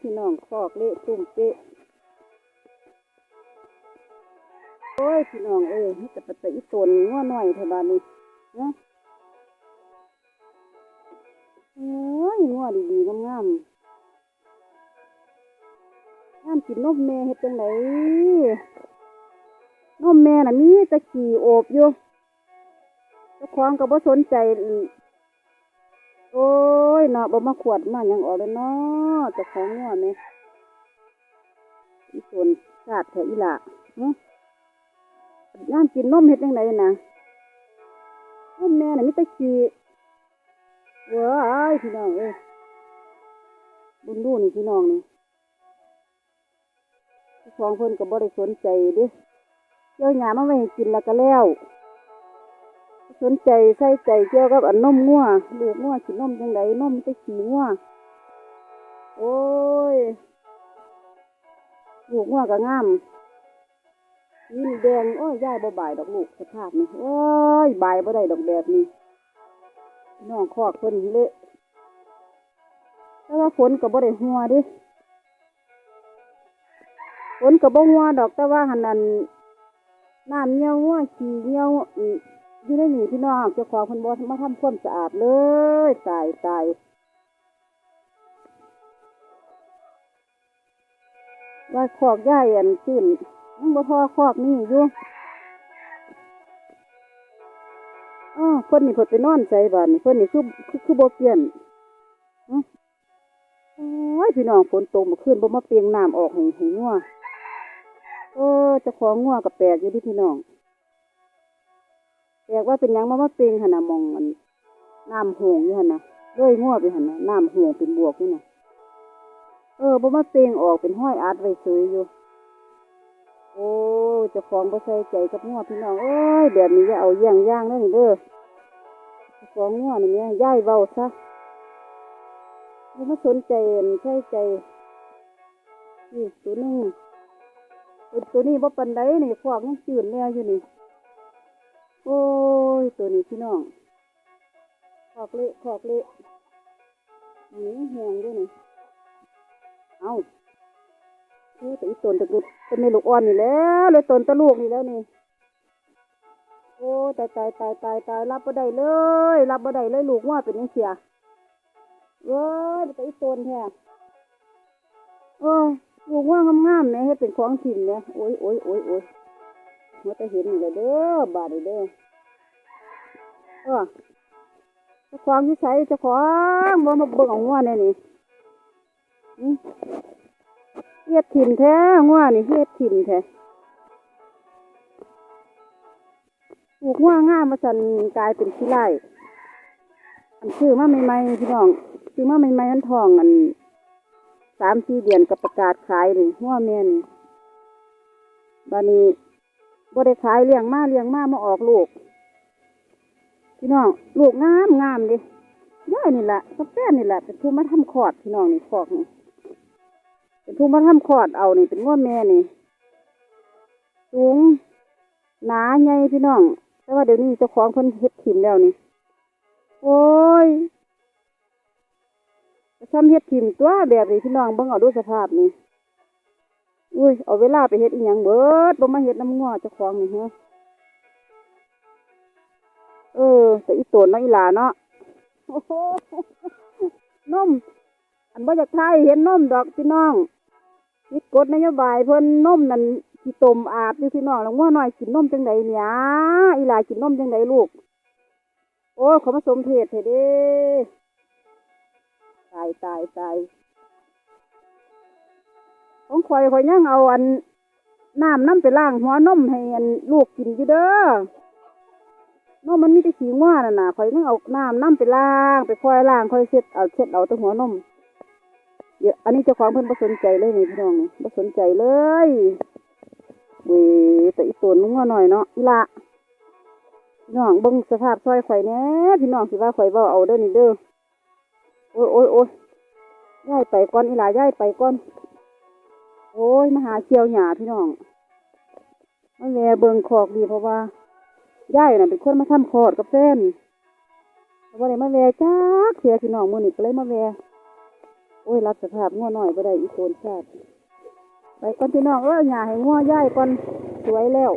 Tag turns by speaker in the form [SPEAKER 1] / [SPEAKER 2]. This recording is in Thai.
[SPEAKER 1] พี่น้องคอกเละตุ่มเปะโอ้ยพี่น้องเอ้ยนี่แต่ปะตะอีตนง้อหน่อยเท่าบานนี้นะโอ้ยง้อดีๆงามๆงามกินนมแม่เฮ็ดจังไดนมแม่น่ะมีตะขี่โอบอยู่เจ้าของก็บ่สนใจโอ้ ยเนาะบ่มาขวดมาหยังออกเลยเนาะจ้าของงัวแม่อีส่วนชาติแท้อีละหึย่ามกินนมเฮ็ดจังไดน่ะนมแม่น่ะมีแต่ขี้เว้ยพี่น้องเอ้ยบุญดูนี่พี่น้องนี่เจ้าของเพิ่นก็บ่ได้สนใจเด้เกี่ยวหญ้ามาไว้ให้กินแล้วก็แล้ว สนใจใส่ใจเกี่ยวกับอันนมงัวลูกงัวกินนมจังไดนมไปขี่งัวโอ้ยลูกงัวก็งามยินแดงโอ้ยยายบ่บายดอกลูกสภาพนี่โอ้ยบายบ่ได้ดอกแบบนี้น้องคอกเพิ่นเละแต่ว่าฝนก็บ่ได้หัวดิฝนก็บ่หัวดอกแต่ว่าหันนั้นน้ำเหี่ยวงัวขี้เหี่ยว อยู่ในหนี่พี่น้องเจ้าของเพิ่นบ่มาทำความสะอาดเลยตายตายว่าคอกย่ายอันตื้นยังบ่พอคอกนี่อยู่อ้อเพิ่นนี่เพิ่นไปนอนใจบ้านนี่เพิ่นนี่คือคือคือบ่เปลี่ยนโอ้ยพี่น้องฝนตกเมื่อคืนบ่มาเปียงน้ำออกให้ให้งัวเออเจ้าของงัวก็แปลกอยู่ที่พี่น้อง แปลกว่าเป็นยังมามาเปลงหันนะมองอันน้ำหงอยู่หันนะด้วยงัวไปหันนะน้ำหงเป็นบวกนี่นะเออบ่มาเปลงออกเป็นห้อยอาดไว้เฉยอยู่ โอ้จะฟองบ่ใส่ใจกับงัวพี่น้องเอ้ยแบบนี้อย่เอาอย่างย่างนั่นเด้อเจ้าของงัวนี่แม่ย้ายเว้าซะบ่มาสนใจใส่ใจนี่ตัวนึงตัวตัวนี้บ่ปานใดนี่พวกยังจืดแล้วอยู่นี่ โอ้ย ตัวนี้พี่น้องขอกเละขอกเละอันนี้แหงด้วยนี่ เอาโอ้แต่อีตนตะกุดเป็นในลูกอ่อนนี่แล้วเลยตนตะลูกนี่แล้วนี่ โอ้ตายตายตายตายตายรับบ่ได้เลย รับบ่ได้เลยลูกว่าเป็นยังเสียเว้ยแต่อีตนแท้โอ้ยลูกว่างามๆเนี่ยเฮ็ดเป็นของถิ่นเนี่ยโอ้ยโอ้ยโอ้ยโอ้ย หัวแต่เห็นนี่แหละเด้อบาดนี่เด้อเออจ้าของที่ใช้เจ้าของบ่มาเบิ่งเอางัวแน่นี่เฮ็ดถิ่นแท้งัวนี่เฮ็ดถิ่นแท้ปลูกงัวง่ามมาสันกลายเป็นขี้ไร่อันซื้อมาใหม่ๆพี่น้องซื้อมาใหม่ๆอันทองอันสามสี่เดือนก็ประกาศขายนี่งัวแม่นี่บานี้ บ่ได้ขายเลี้ยงมาเลี้ยงมามาออกลูก พี่น้องลูกงามงามดิย่ายนี่แหละกาแฟนี่แหละเป็นผู้มาทำคลอดพี่น้องนี่คอกนี่เป็นผู้มาทำคลอดเอานี่เป็นง้อแม่นี่สูงหนาใหญ่พี่น้อง แต่ว่าเดี๋ยวนี้เจ้าของเพิ่นเฮ็ดถิ่มแล้วนี่โอ้ยซ้ำเฮ็ดถิ่มตัวแบบนี้พี่น้องเบิ่งเอาดูสภาพนี่ อุ้ยเอาเวลาไปเฮ็ดอีหยังเบิดบ่มาเฮ็ดน้ำงอเจ้าของนี่ฮะเออแต่อีโตนเนาะอีหลาเนาะนมอันบ่อยากทายเห็นนมดอกพี่น้องคิดกฎนโยบายเพิ่นนมนั่นสิต้มอาบอยู่พี่น้องแล้วง้อน้อยกินนมจังไดเนี่ยอีหลากินนมจังไดลูก โอ้ขามาสมเพศเถอะเด้ตายตายตาย ของข่อยข่อยยังเอาอันน้ำน้ำไปล้างหัวนมให้อันลูกกินอยู่เด้อนมมันมีแต่ขี้ง่วน่ะนะข่อยยังเอาน้ำน้ำไปล้าง ไปคอยล้างคอยเช็ดเอาเช็ดเอาตัวหัวนมเยอะอันนี้เจ้าของเพิ่นบ่สนใจเลยนี่พี่น้องนี่บ่สนใจเลยเว้ยแต่อีตัวนุ่งหน่อยเนาะอีละพี่น้องเบิ่งสภาพซอยข่อยแน่พี่น้องสิว่าข่อยเว้าเอาเด้อนี่เด้อโอ้ยโอ้ยโอ้ยย้ายไปก่อนอีหลาย้ายไปก่อน โอ้ยมาหาเกี่ยวหยาพี่น้องมาแวเบิงคอกดีเพราะว่าย่ายน่ะเป็นคนมาทำคอดกับเส้นเพราะว่าได้มาแวจักเสียพี่น้องมื้อนี้ก็เลยมาแวโโอ้ยรักสภาพง้อหน่อยก็ได้อีโคนชาติไปก่อนพี่น้องเออหยาให้ง่อย่ายก่อนสวยแล้ว